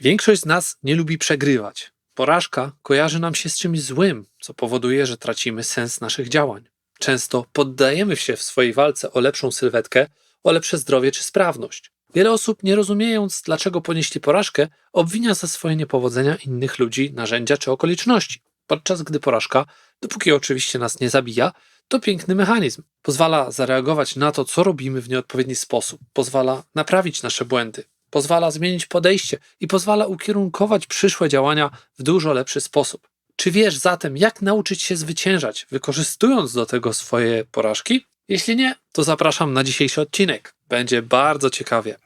Większość z nas nie lubi przegrywać. Porażka kojarzy nam się z czymś złym, co powoduje, że tracimy sens naszych działań. Często poddajemy się w swojej walce o lepszą sylwetkę, o lepsze zdrowie czy sprawność. Wiele osób, nie rozumiejąc, dlaczego ponieśli porażkę, obwinia za swoje niepowodzenia innych ludzi, narzędzia czy okoliczności. Podczas gdy porażka, dopóki oczywiście nas nie zabija, to piękny mechanizm. Pozwala zareagować na to, co robimy w nieodpowiedni sposób, pozwala naprawić nasze błędy, pozwala zmienić podejście i pozwala ukierunkować przyszłe działania w dużo lepszy sposób. Czy wiesz zatem, jak nauczyć się zwyciężać, wykorzystując do tego swoje porażki? Jeśli nie, to zapraszam na dzisiejszy odcinek. Będzie bardzo ciekawie.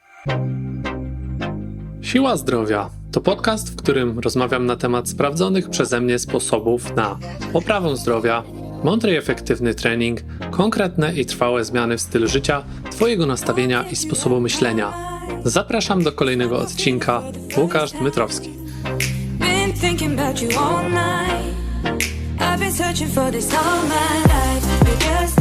Siła Zdrowia to podcast, w którym rozmawiam na temat sprawdzonych przeze mnie sposobów na poprawę zdrowia, mądry i efektywny trening, konkretne i trwałe zmiany w stylu życia, Twojego nastawienia i sposobu myślenia. Zapraszam do kolejnego odcinka. Łukasz Dmytrowski. I've been searching for this all my life. You're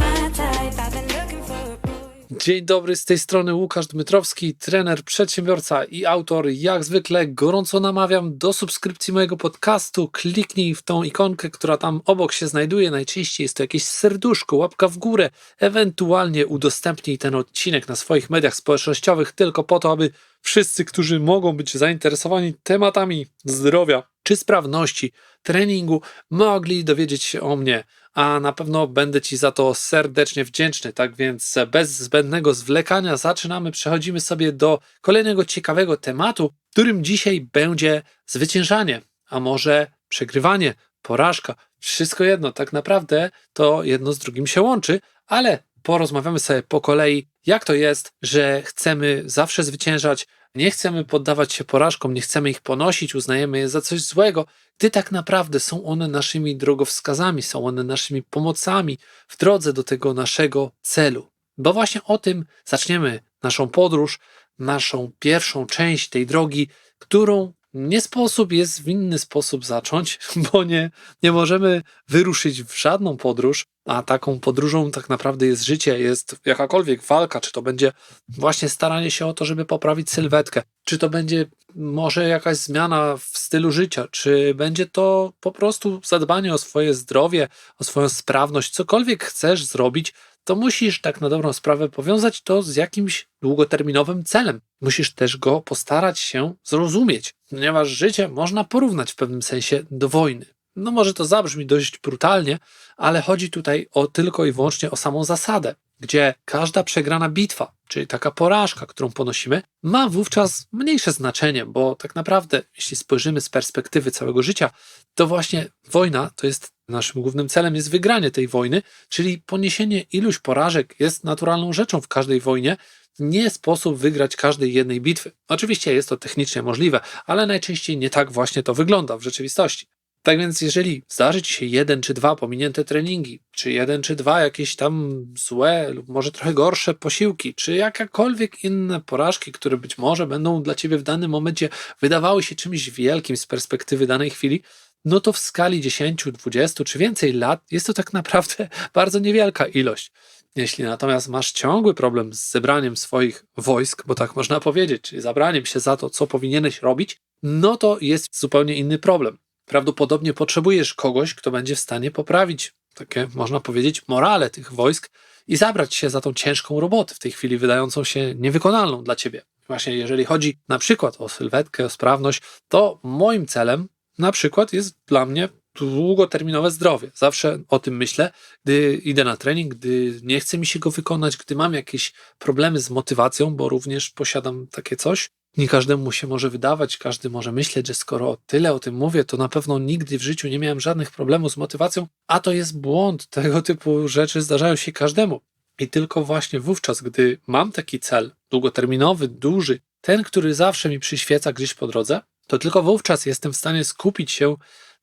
Dzień dobry, z tej strony Łukasz Dmytrowski, trener, przedsiębiorca i autor. Jak zwykle gorąco namawiam do subskrypcji mojego podcastu. Kliknij w tą ikonkę, która tam obok się znajduje. Najczęściej jest to jakieś serduszko, łapka w górę. Ewentualnie udostępnij ten odcinek na swoich mediach społecznościowych tylko po to, aby wszyscy, którzy mogą być zainteresowani tematami zdrowia czy sprawności treningu, mogli dowiedzieć się o mnie a na pewno będę Ci za to serdecznie wdzięczny. Tak więc bez zbędnego zwlekania zaczynamy, przechodzimy sobie do kolejnego ciekawego tematu, którym dzisiaj będzie zwyciężanie, a może przegrywanie, porażka. Wszystko jedno, tak naprawdę to jedno z drugim się łączy, ale porozmawiamy sobie po kolei, jak to jest, że chcemy zawsze zwyciężać, nie chcemy poddawać się porażkom, nie chcemy ich ponosić, uznajemy je za coś złego, gdy tak naprawdę są one naszymi drogowskazami, są one naszymi pomocami w drodze do tego naszego celu. Bo właśnie o tym zaczniemy naszą podróż, naszą pierwszą część tej drogi, którą nie sposób jest w inny sposób zacząć, bo nie, nie możemy wyruszyć w żadną podróż, a taką podróżą tak naprawdę jest życie, jest jakakolwiek walka, czy to będzie właśnie staranie się o to, żeby poprawić sylwetkę, czy to będzie może jakaś zmiana w stylu życia, czy będzie to po prostu zadbanie o swoje zdrowie, o swoją sprawność, cokolwiek chcesz zrobić, to musisz tak na dobrą sprawę powiązać to z jakimś długoterminowym celem. Musisz też go postarać się zrozumieć, ponieważ życie można porównać w pewnym sensie do wojny. No może to zabrzmi dość brutalnie, ale chodzi tutaj o tylko i wyłącznie o samą zasadę, gdzie każda przegrana bitwa, czyli taka porażka, którą ponosimy, ma wówczas mniejsze znaczenie, bo tak naprawdę, jeśli spojrzymy z perspektywy całego życia, to właśnie wojna to jest naszym głównym celem jest wygranie tej wojny, czyli poniesienie iluś porażek jest naturalną rzeczą w każdej wojnie. Nie sposób wygrać każdej jednej bitwy. Oczywiście jest to technicznie możliwe, ale najczęściej nie tak właśnie to wygląda w rzeczywistości. Tak więc, jeżeli zdarzy ci się jeden czy dwa pominięte treningi, czy jeden czy dwa jakieś tam złe lub może trochę gorsze posiłki, czy jakakolwiek inne porażki, które być może będą dla ciebie w danym momencie wydawały się czymś wielkim z perspektywy danej chwili, no to w skali 10, 20 czy więcej lat jest to tak naprawdę bardzo niewielka ilość. Jeśli natomiast masz ciągły problem z zebraniem swoich wojsk, bo tak można powiedzieć, czyli zabraniem się za to, co powinieneś robić, no to jest zupełnie inny problem. Prawdopodobnie potrzebujesz kogoś, kto będzie w stanie poprawić takie, można powiedzieć, morale tych wojsk i zabrać się za tą ciężką robotę, w tej chwili wydającą się niewykonalną dla ciebie. Właśnie jeżeli chodzi na przykład o sylwetkę, o sprawność, to moim celem na przykład jest dla mnie długoterminowe zdrowie. Zawsze o tym myślę, gdy idę na trening, gdy nie chce mi się go wykonać, gdy mam jakieś problemy z motywacją, bo również posiadam takie coś. Nie każdemu się może wydawać, każdy może myśleć, że skoro tyle o tym mówię, to na pewno nigdy w życiu nie miałem żadnych problemów z motywacją, a to jest błąd. Tego typu rzeczy zdarzają się każdemu. I tylko właśnie wówczas, gdy mam taki cel długoterminowy, duży, ten, który zawsze mi przyświeca gdzieś po drodze, to tylko wówczas jestem w stanie skupić się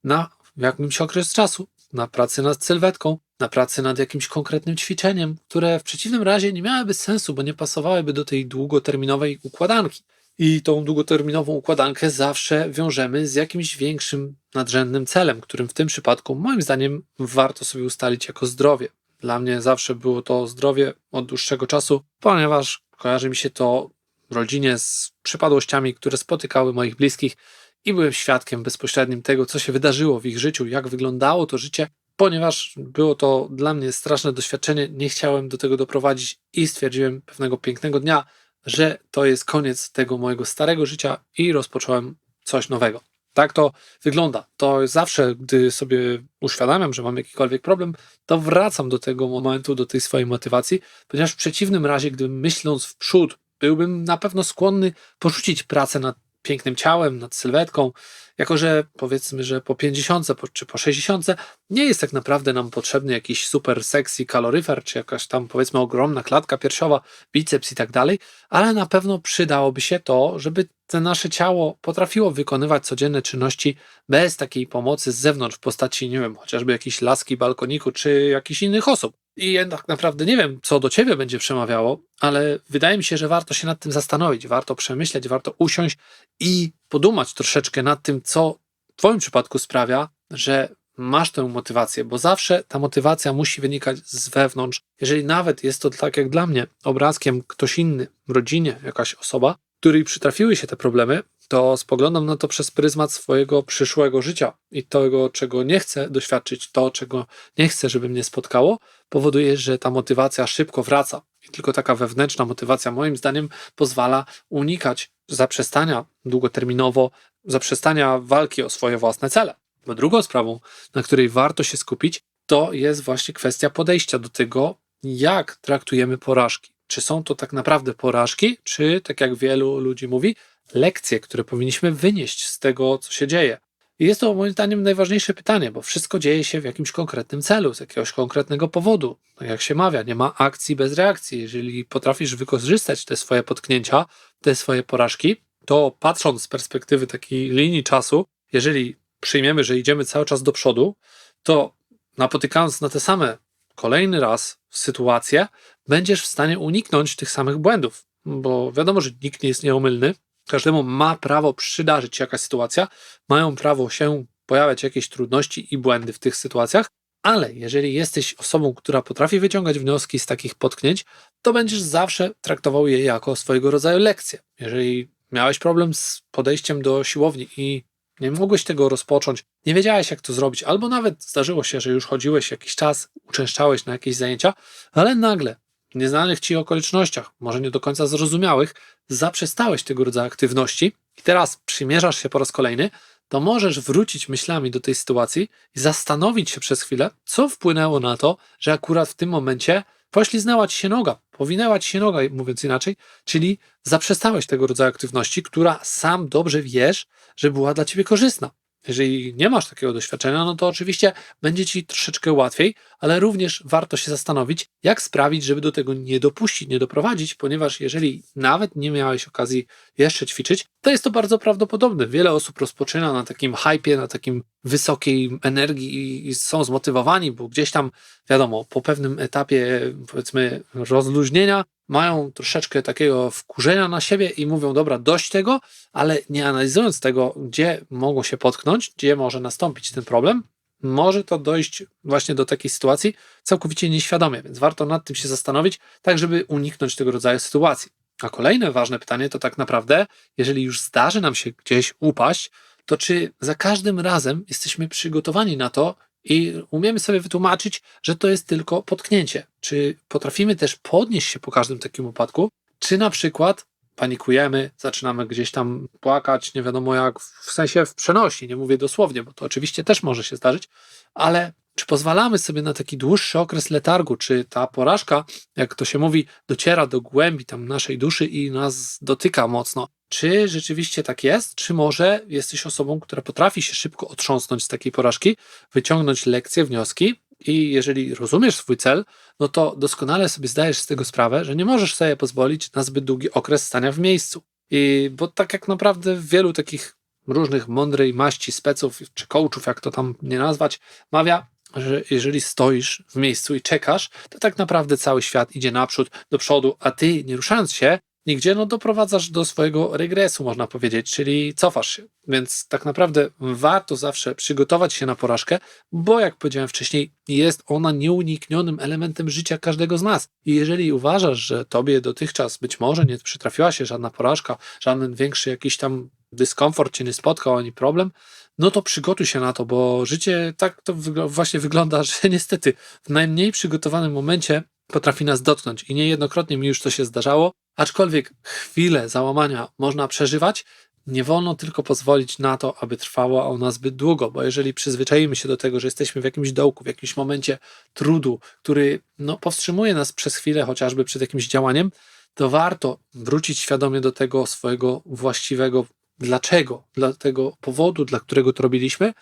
na jakimś okres czasu, na pracy nad sylwetką, na pracy nad jakimś konkretnym ćwiczeniem, które w przeciwnym razie nie miałyby sensu, bo nie pasowałyby do tej długoterminowej układanki. I tą długoterminową układankę zawsze wiążemy z jakimś większym, nadrzędnym celem, którym w tym przypadku, moim zdaniem, warto sobie ustalić jako zdrowie. Dla mnie zawsze było to zdrowie od dłuższego czasu, ponieważ kojarzy mi się to rodzinie z przypadłościami, które spotykały moich bliskich i byłem świadkiem bezpośrednim tego, co się wydarzyło w ich życiu, jak wyglądało to życie, ponieważ było to dla mnie straszne doświadczenie, nie chciałem do tego doprowadzić i stwierdziłem pewnego pięknego dnia, że to jest koniec tego mojego starego życia i rozpocząłem coś nowego. Tak to wygląda. To zawsze, gdy sobie uświadamiam, że mam jakikolwiek problem, to wracam do tego momentu, do tej swojej motywacji, ponieważ w przeciwnym razie, gdybym myśląc w przód, byłbym na pewno skłonny porzucić pracę nad pięknym ciałem, nad sylwetką, jako że powiedzmy, że po 50 po- czy po 60 nie jest tak naprawdę nam potrzebny jakiś super sexy kaloryfer, czy jakaś tam powiedzmy ogromna klatka piersiowa, biceps i tak dalej, ale na pewno przydałoby się to, żeby te nasze ciało potrafiło wykonywać codzienne czynności bez takiej pomocy z zewnątrz w postaci, nie wiem, chociażby jakiejś laski, balkoniku czy jakichś innych osób. I ja tak naprawdę nie wiem, co do ciebie będzie przemawiało, ale wydaje mi się, że warto się nad tym zastanowić, warto przemyśleć, warto usiąść i podumać troszeczkę nad tym, co w Twoim przypadku sprawia, że masz tę motywację, bo zawsze ta motywacja musi wynikać z wewnątrz. Jeżeli nawet jest to tak jak dla mnie, obrazkiem ktoś inny, rodzinie, jakaś osoba, której przytrafiły się te problemy, to spoglądam na to przez pryzmat swojego przyszłego życia i tego, czego nie chcę doświadczyć, to, czego nie chcę, żeby mnie spotkało, powoduje, że ta motywacja szybko wraca. I tylko taka wewnętrzna motywacja, moim zdaniem, pozwala unikać zaprzestania długoterminowo, zaprzestania walki o swoje własne cele. Bo drugą sprawą, na której warto się skupić, to jest właśnie kwestia podejścia do tego, jak traktujemy porażki. Czy są to tak naprawdę porażki, czy, tak jak wielu ludzi mówi, lekcje, które powinniśmy wynieść z tego, co się dzieje. I jest to moim zdaniem najważniejsze pytanie, bo wszystko dzieje się w jakimś konkretnym celu, z jakiegoś konkretnego powodu. No jak się mawia, nie ma akcji bez reakcji. Jeżeli potrafisz wykorzystać te swoje potknięcia, te swoje porażki, to patrząc z perspektywy takiej linii czasu, jeżeli przyjmiemy, że idziemy cały czas do przodu, to napotykając na te same kolejny raz sytuacje, będziesz w stanie uniknąć tych samych błędów, bo wiadomo, że nikt nie jest nieomylny, każdemu ma prawo przydarzyć się jakaś sytuacja, mają prawo się pojawiać jakieś trudności i błędy w tych sytuacjach, ale jeżeli jesteś osobą, która potrafi wyciągać wnioski z takich potknięć, to będziesz zawsze traktował je jako swojego rodzaju lekcję. Jeżeli miałeś problem z podejściem do siłowni i nie mogłeś tego rozpocząć, nie wiedziałeś jak to zrobić, albo nawet zdarzyło się, że już chodziłeś jakiś czas, uczęszczałeś na jakieś zajęcia, ale nagle nieznanych ci okolicznościach, może nie do końca zrozumiałych, zaprzestałeś tego rodzaju aktywności i teraz przymierzasz się po raz kolejny, to możesz wrócić myślami do tej sytuacji i zastanowić się przez chwilę, co wpłynęło na to, że akurat w tym momencie pośliznęła ci się noga, powinęła ci się noga, mówiąc inaczej, czyli zaprzestałeś tego rodzaju aktywności, która sam dobrze wiesz, że była dla ciebie korzystna. Jeżeli nie masz takiego doświadczenia, no to oczywiście będzie ci troszeczkę łatwiej, ale również warto się zastanowić, jak sprawić, żeby do tego nie dopuścić, nie doprowadzić, ponieważ jeżeli nawet nie miałeś okazji jeszcze ćwiczyć, to jest to bardzo prawdopodobne. Wiele osób rozpoczyna na takim hypie, na takim wysokiej energii i- są zmotywowani, bo gdzieś tam, wiadomo, po pewnym etapie, powiedzmy, rozluźnienia, mają troszeczkę takiego wkurzenia na siebie i mówią, dobra, dość tego, ale nie analizując tego, gdzie mogą się potknąć, gdzie może nastąpić ten problem, może to dojść właśnie do takiej sytuacji całkowicie nieświadomie, więc warto nad tym się zastanowić, tak żeby uniknąć tego rodzaju sytuacji. A kolejne ważne pytanie to tak naprawdę, jeżeli już zdarzy nam się gdzieś upaść, to czy za każdym razem jesteśmy przygotowani na to i umiemy sobie wytłumaczyć, że to jest tylko potknięcie? Czy potrafimy też podnieść się po każdym takim upadku? Czy na przykład panikujemy, zaczynamy gdzieś tam płakać, nie wiadomo jak, w sensie w przenośni, nie mówię dosłownie, bo to oczywiście też może się zdarzyć, ale czy pozwalamy sobie na taki dłuższy okres letargu, czy ta porażka, jak to się mówi, dociera do głębi tam naszej duszy i nas dotyka mocno? Czy rzeczywiście tak jest? Czy może jesteś osobą, która potrafi się szybko otrząsnąć z takiej porażki, wyciągnąć lekcje, wnioski i jeżeli rozumiesz swój cel, no to doskonale sobie zdajesz z tego sprawę, że nie możesz sobie pozwolić na zbyt długi okres stania w miejscu. I bo tak jak naprawdę wielu takich różnych mądrej maści speców czy coachów, jak to tam nie nazwać, mawia, że jeżeli stoisz w miejscu i czekasz, to tak naprawdę cały świat idzie naprzód, do przodu, a ty nie ruszając się, i gdzie no doprowadzasz do swojego regresu, można powiedzieć, czyli cofasz się. Więc tak naprawdę warto zawsze przygotować się na porażkę, bo jak powiedziałem wcześniej, jest ona nieuniknionym elementem życia każdego z nas. I jeżeli uważasz, że tobie dotychczas być może nie przytrafiła się żadna porażka, żaden większy jakiś tam dyskomfort cię nie spotkał ani problem, no to przygotuj się na to, bo życie tak to właśnie wygląda, że niestety w najmniej przygotowanym momencie potrafi nas dotknąć i niejednokrotnie mi już to się zdarzało, aczkolwiek chwilę załamania można przeżywać, nie wolno tylko pozwolić na to, aby trwała ona zbyt długo, bo jeżeli przyzwyczaimy się do tego, że jesteśmy w jakimś dołku, w jakimś momencie trudu, który no, powstrzymuje nas przez chwilę chociażby przed jakimś działaniem, to warto wrócić świadomie do tego swojego właściwego dlaczego, dla tego powodu, dla którego to robiliśmy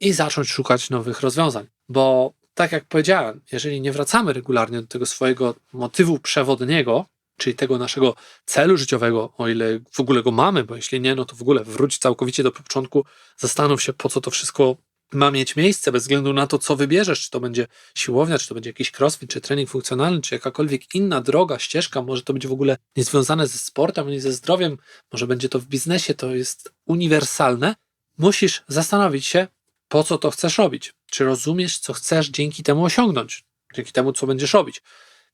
i zacząć szukać nowych rozwiązań. Bo tak jak powiedziałem, jeżeli nie wracamy regularnie do tego swojego motywu przewodniego, czyli tego naszego celu życiowego, o ile w ogóle go mamy, bo jeśli nie, no to w ogóle wróć całkowicie do początku, zastanów się, po co to wszystko ma mieć miejsce, bez względu na to, co wybierzesz, czy to będzie siłownia, czy to będzie jakiś crossfit, czy trening funkcjonalny, czy jakakolwiek inna droga, ścieżka, może to być w ogóle niezwiązane ze sportem, ani ze zdrowiem, może będzie to w biznesie, to jest uniwersalne. Musisz zastanowić się, po co to chcesz robić. Czy rozumiesz, co chcesz dzięki temu osiągnąć, dzięki temu, co będziesz robić.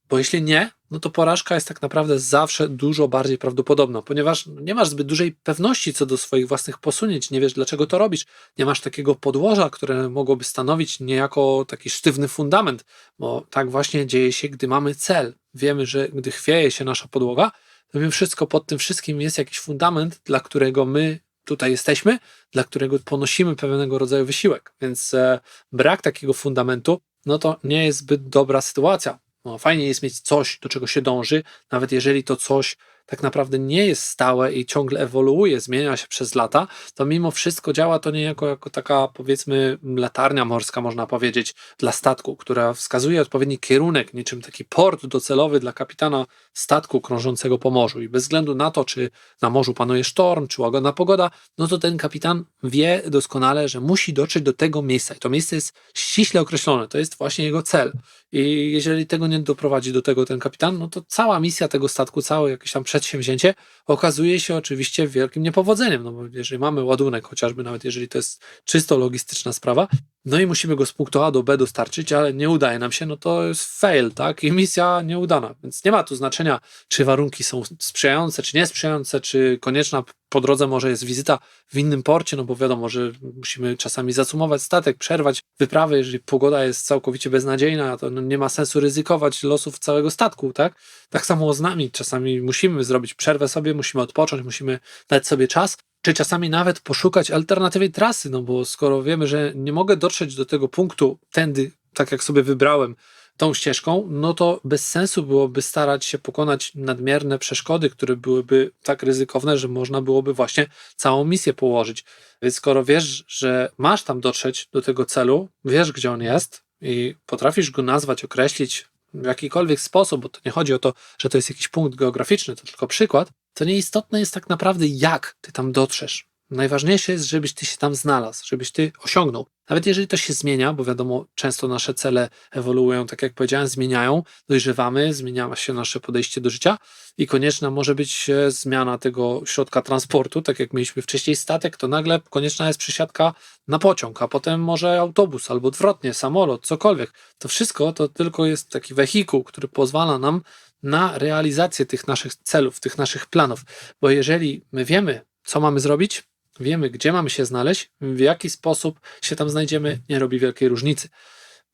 Bo jeśli nie, no to porażka jest tak naprawdę zawsze dużo bardziej prawdopodobna, ponieważ nie masz zbyt dużej pewności co do swoich własnych posunięć, nie wiesz dlaczego to robisz, nie masz takiego podłoża, które mogłoby stanowić niejako taki sztywny fundament, bo tak właśnie dzieje się, gdy mamy cel. Wiemy, że gdy chwieje się nasza podłoga, to mimo wszystko pod tym wszystkim jest jakiś fundament, dla którego my tutaj jesteśmy, dla którego ponosimy pewnego rodzaju wysiłek. Więc e, brak takiego fundamentu, no to nie jest zbyt dobra sytuacja. No, fajnie jest mieć coś, do czego się dąży, nawet jeżeli to coś tak naprawdę nie jest stałe i ciągle ewoluuje, zmienia się przez lata, to mimo wszystko działa to niejako jako taka powiedzmy latarnia morska, można powiedzieć, dla statku, która wskazuje odpowiedni kierunek, niczym taki port docelowy dla kapitana statku krążącego po morzu. I bez względu na to, czy na morzu panuje sztorm, czy łagodna pogoda, no to ten kapitan wie doskonale, że musi dotrzeć do tego miejsca. I to miejsce jest ściśle określone, to jest właśnie jego cel. I jeżeli tego nie doprowadzi do tego ten kapitan, no to cała misja tego statku, całe jakieś tam 切不先切 okazuje się oczywiście wielkim niepowodzeniem. No bo jeżeli mamy ładunek, chociażby nawet jeżeli to jest czysto logistyczna sprawa, no i musimy go z punktu A do B dostarczyć, ale nie udaje nam się, no to jest fail, tak? I misja nieudana. Więc nie ma tu znaczenia, czy warunki są sprzyjające, czy niesprzyjające, czy konieczna po drodze może jest wizyta w innym porcie, no bo wiadomo, że musimy czasami zacumować statek, przerwać wyprawę, jeżeli pogoda jest całkowicie beznadziejna, to no nie ma sensu ryzykować losów całego statku, tak? Tak samo z nami, czasami musimy zrobić przerwę sobie, musimy odpocząć, musimy dać sobie czas, czy czasami nawet poszukać alternatywnej trasy, no bo skoro wiemy, że nie mogę dotrzeć do tego punktu tędy, tak jak sobie wybrałem, tą ścieżką, no to bez sensu byłoby starać się pokonać nadmierne przeszkody, które byłyby tak ryzykowne, że można byłoby właśnie całą misję położyć. Więc skoro wiesz, że masz tam dotrzeć do tego celu, wiesz gdzie on jest i potrafisz go nazwać, określić w jakikolwiek sposób, bo to nie chodzi o to, że to jest jakiś punkt geograficzny, to tylko przykład, to nieistotne jest tak naprawdę jak ty tam dotrzesz. Najważniejsze jest, żebyś ty się tam znalazł, żebyś ty osiągnął. Nawet jeżeli to się zmienia, bo wiadomo, często nasze cele ewoluują, tak jak powiedziałem, zmieniają, dojrzewamy, zmienia się nasze podejście do życia i konieczna może być e, zmiana tego środka transportu. Tak jak mieliśmy wcześniej statek, to nagle konieczna jest przesiadka na pociąg, a potem może autobus albo odwrotnie, samolot, cokolwiek. To wszystko to tylko jest taki wehikuł, który pozwala nam na realizację tych naszych celów, tych naszych planów. Bo jeżeli my wiemy, co mamy zrobić, wiemy, gdzie mamy się znaleźć, w jaki sposób się tam znajdziemy, nie robi wielkiej różnicy.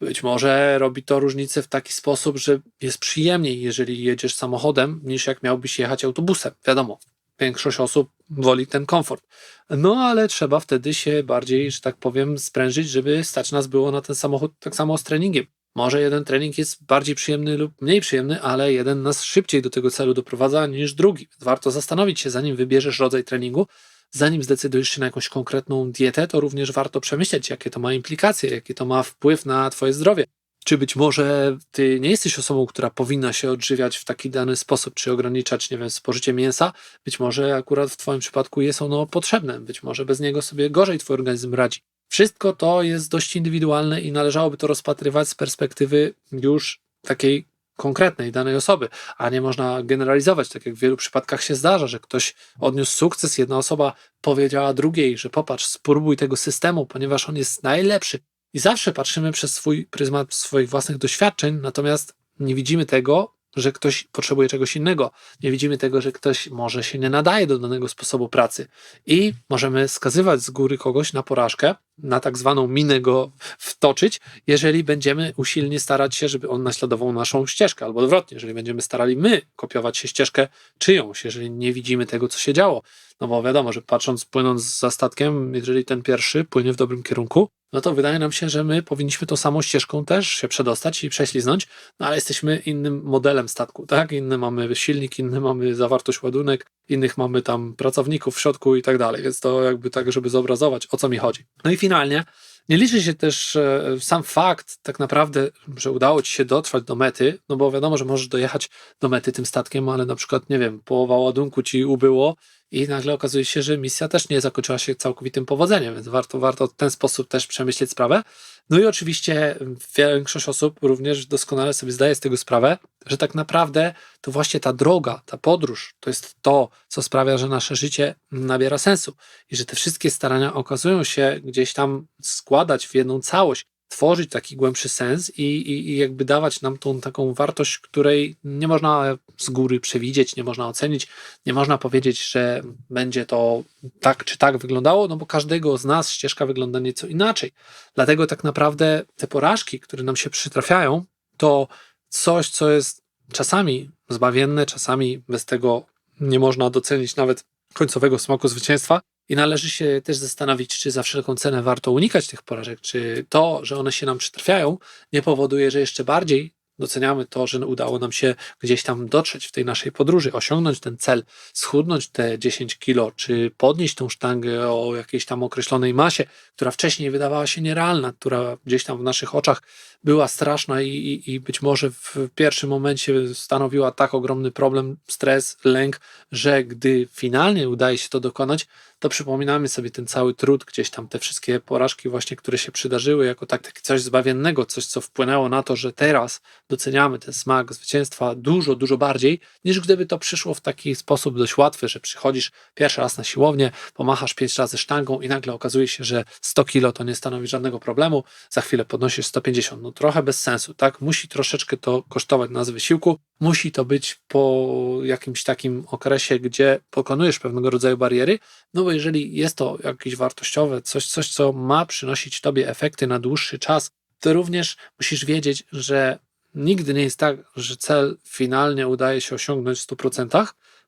Być może robi to różnicę w taki sposób, że jest przyjemniej, jeżeli jedziesz samochodem, niż jak miałbyś jechać autobusem. Wiadomo, większość osób woli ten komfort. No ale trzeba wtedy się bardziej, że tak powiem, sprężyć, żeby stać nas było na ten samochód tak samo z treningiem. Może jeden trening jest bardziej przyjemny lub mniej przyjemny, ale jeden nas szybciej do tego celu doprowadza niż drugi. Warto zastanowić się, zanim wybierzesz rodzaj treningu, zanim zdecydujesz się na jakąś konkretną dietę, to również warto przemyśleć, jakie to ma implikacje, jaki to ma wpływ na Twoje zdrowie. Czy być może ty nie jesteś osobą, która powinna się odżywiać w taki dany sposób, czy ograniczać, nie wiem, spożycie mięsa? Być może akurat w Twoim przypadku jest ono potrzebne, być może bez niego sobie gorzej Twój organizm radzi. Wszystko to jest dość indywidualne i należałoby to rozpatrywać z perspektywy już takiej konkretnej danej osoby, a nie można generalizować, tak jak w wielu przypadkach się zdarza, że ktoś odniósł sukces, jedna osoba powiedziała drugiej, że popatrz, spróbuj tego systemu, ponieważ on jest najlepszy. I zawsze patrzymy przez swój pryzmat swoich własnych doświadczeń, natomiast nie widzimy tego, że ktoś potrzebuje czegoś innego. Nie widzimy tego, że ktoś może się nie nadaje do danego sposobu pracy. I możemy skazywać z góry kogoś na porażkę, na tak zwaną minę go wtoczyć, jeżeli będziemy usilnie starać się, żeby on naśladował naszą ścieżkę, albo odwrotnie, jeżeli będziemy starali my kopiować się ścieżkę czyjąś, jeżeli nie widzimy tego, co się działo. No bo wiadomo, że patrząc, płynąc za statkiem, jeżeli ten pierwszy płynie w dobrym kierunku, no to wydaje nam się, że my powinniśmy tą samą ścieżką też się przedostać i prześliznąć, no ale jesteśmy innym modelem statku, tak? Inny mamy silnik, inny mamy zawartość ładunek, innych mamy tam pracowników w środku i tak dalej, więc to jakby tak, żeby zobrazować, o co mi chodzi. No i finalnie, nie liczy się też e, sam fakt tak naprawdę, że udało ci się dotrwać do mety, no bo wiadomo, że możesz dojechać do mety tym statkiem, ale na przykład, nie wiem, połowa ładunku ci ubyło i nagle okazuje się, że misja też nie zakończyła się całkowitym powodzeniem, więc warto, warto w ten sposób też przemyśleć sprawę. No i oczywiście większość osób również doskonale sobie zdaje z tego sprawę, że tak naprawdę to właśnie ta droga, ta podróż, to jest to, co sprawia, że nasze życie nabiera sensu i że te wszystkie starania okazują się gdzieś tam składać w jedną całość, tworzyć taki głębszy sens i, i, i jakby dawać nam tą taką wartość, której nie można z góry przewidzieć, nie można ocenić, nie można powiedzieć, że będzie to tak czy tak wyglądało, no bo każdego z nas ścieżka wygląda nieco inaczej. Dlatego tak naprawdę te porażki, które nam się przytrafiają, to coś, co jest czasami zbawienne, czasami bez tego nie można docenić nawet końcowego smaku zwycięstwa. I należy się też zastanowić, czy za wszelką cenę warto unikać tych porażek, czy to, że one się nam przytrafiają, nie powoduje, że jeszcze bardziej doceniamy to, że udało nam się gdzieś tam dotrzeć w tej naszej podróży, osiągnąć ten cel, schudnąć te 10 kilo, czy podnieść tą sztangę o jakiejś tam określonej masie, która wcześniej wydawała się nierealna, która gdzieś tam w naszych oczach była straszna i, i, i być może w pierwszym momencie stanowiła tak ogromny problem, stres, lęk, że gdy finalnie udaje się to dokonać, to przypominamy sobie ten cały trud, gdzieś tam te wszystkie porażki właśnie, które się przydarzyły, jako tak, takie coś zbawiennego, coś, co wpłynęło na to, że teraz doceniamy ten smak zwycięstwa dużo, dużo bardziej, niż gdyby to przyszło w taki sposób dość łatwy, że przychodzisz pierwszy raz na siłownię, pomachasz pięć razy sztangą i nagle okazuje się, że 100 kilo to nie stanowi żadnego problemu, za chwilę podnosisz 150. No trochę bez sensu, tak? Musi troszeczkę to kosztować nas wysiłku, musi to być po jakimś takim okresie, gdzie pokonujesz pewnego rodzaju bariery, no jeżeli jest to jakieś wartościowe, coś, coś, co ma przynosić tobie efekty na dłuższy czas, to również musisz wiedzieć, że nigdy nie jest tak, że cel finalnie udaje się osiągnąć w 100%,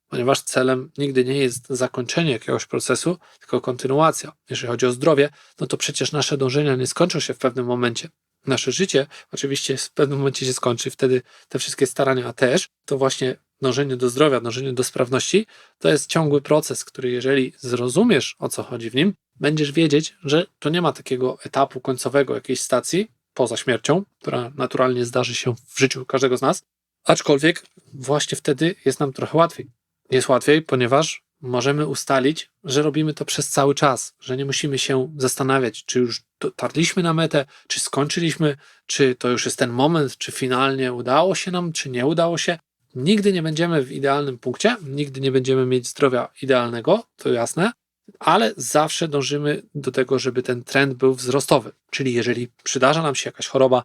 ponieważ celem nigdy nie jest zakończenie jakiegoś procesu, tylko kontynuacja. Jeżeli chodzi o zdrowie, no to przecież nasze dążenia nie skończą się w pewnym momencie. Nasze życie oczywiście w pewnym momencie się skończy, wtedy te wszystkie starania też, to właśnie dążenie do zdrowia, dążenie do sprawności, to jest ciągły proces, który jeżeli zrozumiesz o co chodzi w nim, będziesz wiedzieć, że to nie ma takiego etapu końcowego jakiejś stacji poza śmiercią, która naturalnie zdarzy się w życiu każdego z nas, aczkolwiek właśnie wtedy jest nam trochę łatwiej. Jest łatwiej, ponieważ możemy ustalić, że robimy to przez cały czas, że nie musimy się zastanawiać, czy już dotarliśmy na metę, czy skończyliśmy, czy to już jest ten moment, czy finalnie udało się nam, czy nie udało się. Nigdy nie będziemy w idealnym punkcie, nigdy nie będziemy mieć zdrowia idealnego, to jasne, ale zawsze dążymy do tego, żeby ten trend był wzrostowy. Czyli jeżeli przydarza nam się jakaś choroba,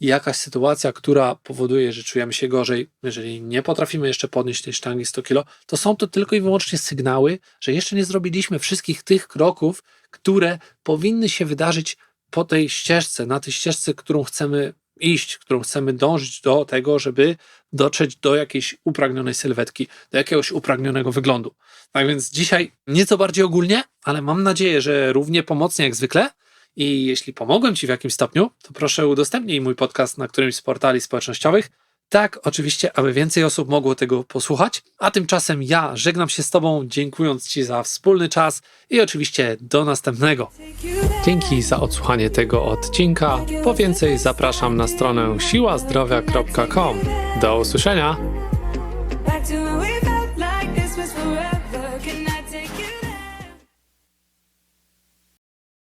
jakaś sytuacja, która powoduje, że czujemy się gorzej, jeżeli nie potrafimy jeszcze podnieść tej sztangi 100 kg, to są to tylko i wyłącznie sygnały, że jeszcze nie zrobiliśmy wszystkich tych kroków, które powinny się wydarzyć po tej ścieżce, na tej ścieżce, którą chcemy iść, którą chcemy dążyć do tego, żeby dotrzeć do jakiejś upragnionej sylwetki, do jakiegoś upragnionego wyglądu. Tak więc dzisiaj nieco bardziej ogólnie, ale mam nadzieję, że równie pomocnie jak zwykle. I jeśli pomogłem Ci w jakimś stopniu, to proszę udostępnij mój podcast na którymś z portali społecznościowych. Tak, oczywiście, aby więcej osób mogło tego posłuchać. A tymczasem ja żegnam się z Tobą, dziękując Ci za wspólny czas i oczywiście do następnego. Dzięki za odsłuchanie tego odcinka. Po więcej zapraszam na stronę siłazdrowia.com. Do usłyszenia!